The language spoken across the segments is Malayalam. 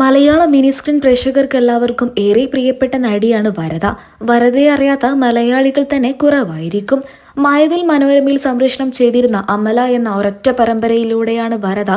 മലയാള മിനി സ്ക്രീൻ പ്രേക്ഷകർക്ക് എല്ലാവർക്കും ഏറെ പ്രിയപ്പെട്ട നടിയാണ് വരദ വരദയെ അറിയാത്ത മലയാളികൾ തന്നെ കുറവായിരിക്കും. മായവിൽ മനോരമയിൽ സംപ്രേഷണം ചെയ്തിരുന്ന അമല എന്ന ഒരൊറ്റ പരമ്പരയിലൂടെയാണ് വരദ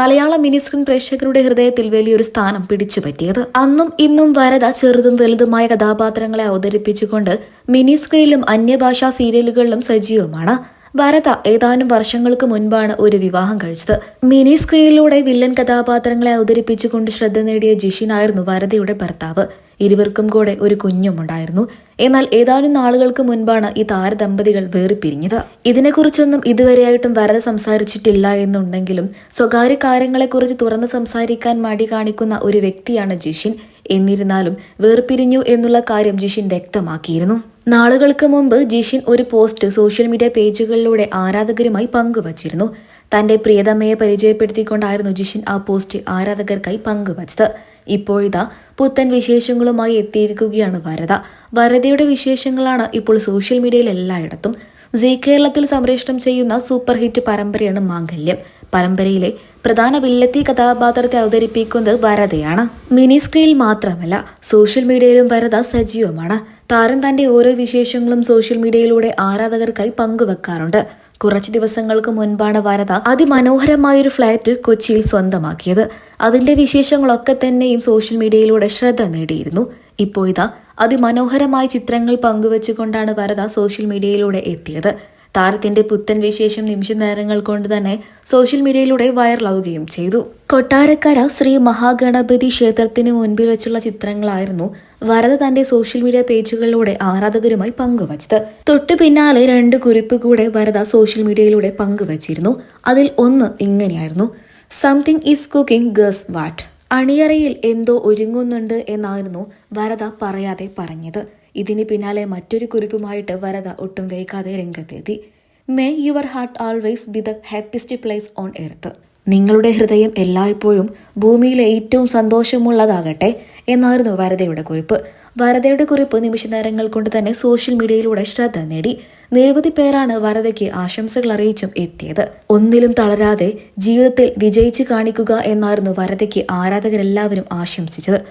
മലയാള മിനി സ്ക്രീൻ പ്രേക്ഷകരുടെ ഹൃദയത്തിൽ വലിയൊരു സ്ഥാനം പിടിച്ചുപറ്റിയത്. അന്നും ഇന്നും വരദ ചെറുതും വലുതുമായ കഥാപാത്രങ്ങളെ അവതരിപ്പിച്ചുകൊണ്ട് മിനി സ്ക്രീനിലും അന്യഭാഷാ സീരിയലുകളിലും സജീവമാണ്. വരദ ഏതാനും വർഷങ്ങൾക്ക് മുൻപാണ് ഒരു വിവാഹം കഴിച്ചത്. മിനി സ്ക്രീനിലൂടെ വില്ലൻ കഥാപാത്രങ്ങളെ അവതരിപ്പിച്ചുകൊണ്ട് ശ്രദ്ധ നേടിയ ജിഷിനായിരുന്നു ഭരതയുടെ ഭർത്താവ്. ഇരുവർക്കും കൂടെ ഒരു കുഞ്ഞുമുണ്ടായിരുന്നു. എന്നാൽ ഏതാനും നാളുകൾക്ക് മുൻപാണ് ഈ താരദമ്പതികൾ വേറിപ്പിരിഞ്ഞത്. ഇതിനെക്കുറിച്ചൊന്നും ഇതുവരെയായിട്ടും വരത സംസാരിച്ചിട്ടില്ല എന്നുണ്ടെങ്കിലും സ്വകാര്യ കാര്യങ്ങളെക്കുറിച്ച് തുറന്ന് സംസാരിക്കാൻ മടി കാണിക്കുന്ന ഒരു വ്യക്തിയാണ് ജിഷിൻ. എന്നിരുന്നാലും വേർപിരിഞ്ഞു എന്നുള്ള കാര്യം ജിഷിൻ വ്യക്തമാക്കിയിരുന്നു. നാളുകൾക്ക് മുമ്പ് ജിഷിൻ ഒരു പോസ്റ്റ് സോഷ്യൽ മീഡിയ പേജുകളിലൂടെ ആരാധകരുമായി പങ്കുവച്ചിരുന്നു. തന്റെ പ്രിയതമ്മയെ പരിചയപ്പെടുത്തിക്കൊണ്ടായിരുന്നു ജിഷിൻ ആ പോസ്റ്റ് ആരാധകർക്കായി പങ്കുവച്ചത്. ഇപ്പോഴിതാ പുത്തൻ വിശേഷങ്ങളുമായി എത്തിയിരിക്കുകയാണ് വരദ വരദയുടെ വിശേഷങ്ങളാണ് ഇപ്പോൾ സോഷ്യൽ മീഡിയയിൽ എല്ലായിടത്തും സി കേരളത്തിൽ സംപ്രേഷണം ചെയ്യുന്ന സൂപ്പർ ഹിറ്റ് പരമ്പരയാണ് മാംഗല്യം. പരമ്പരയിലെ പ്രധാന വില്ലത്തി കഥാപാത്രത്തെ അവതരിപ്പിക്കുന്നത് വരതയാണ്. മിനി സ്ക്രീനിൽ മാത്രമല്ല സോഷ്യൽ മീഡിയയിലും വരത സജീവമാണ്. താരം തന്റെ ഓരോ വിശേഷങ്ങളും സോഷ്യൽ മീഡിയയിലൂടെ ആരാധകർക്കായി പങ്കുവെക്കാറുണ്ട്. കുറച്ച് ദിവസങ്ങൾക്ക് മുൻപാണ് വരത അതിമനോഹരമായൊരു ഫ്ളാറ്റ് കൊച്ചിയിൽ സ്വന്തമാക്കിയത്. അതിന്റെ വിശേഷങ്ങളൊക്കെ തന്നെയും സോഷ്യൽ മീഡിയയിലൂടെ ശ്രദ്ധ നേടിയിരുന്നു. ഇപ്പോൾ ഇതാ അതിമനോഹരമായ ചിത്രങ്ങൾ പങ്കുവച്ചുകൊണ്ടാണ് വരദ സോഷ്യൽ മീഡിയയിലൂടെ എത്തിയത്. താരത്തിന്റെ പുത്തൻ വിശേഷം നിമിഷ നേരങ്ങൾ കൊണ്ട് തന്നെ സോഷ്യൽ മീഡിയയിലൂടെ വൈറലാവുകയും ചെയ്തു. കൊട്ടാരക്കര ശ്രീ മഹാഗണപതി ക്ഷേത്രത്തിന് മുൻപിൽ വെച്ചുള്ള ചിത്രങ്ങളായിരുന്നു വരദ തന്റെ സോഷ്യൽ മീഡിയ പേജുകളിലൂടെ ആരാധകരുമായി പങ്കുവച്ചത്. തൊട്ടു പിന്നാലെ രണ്ട് കുറിപ്പ് കൂടെ വരദ സോഷ്യൽ മീഡിയയിലൂടെ പങ്കുവച്ചിരുന്നു. അതിൽ ഒന്ന് ഇങ്ങനെയായിരുന്നു. Something is cooking guys what? അണിയറയിൽ എന്തോ ഒരുങ്ങുന്നുണ്ട് എന്നായിരുന്നു വരദ പറയാതെ പറഞ്ഞത്. ഇതിന് പിന്നാലെ മറ്റൊരു കുറിപ്പുമായിട്ട് വരദ ഒട്ടും വൈകാതെ രംഗത്തെത്തി. May your heart always be the happiest place on earth നിങ്ങളുടെ ഹൃദയം എല്ലായ്പ്പോഴും ഭൂമിയിലെ ഏറ്റവും സന്തോഷമുള്ളതാകട്ടെ എന്നായിരുന്നു വരദയുടെ കുറിപ്പ്. വരദയുടെ കുറിപ്പ് നിമിഷ നേരങ്ങൾ കൊണ്ട് തന്നെ സോഷ്യൽ മീഡിയയിലൂടെ ശ്രദ്ധ നേടി നിരവധി പേരാണ് വരദയ്ക്ക് ആശംസകൾ അറിയിച്ചും എത്തിയത്. ഒന്നിലും തളരാതെ ജീവിതത്തിൽ വിജയിച്ചു കാണിക്കുക എന്നായിരുന്നു വരദയ്ക്ക് ആരാധകരെല്ലാവരും ആശംസിച്ചത്.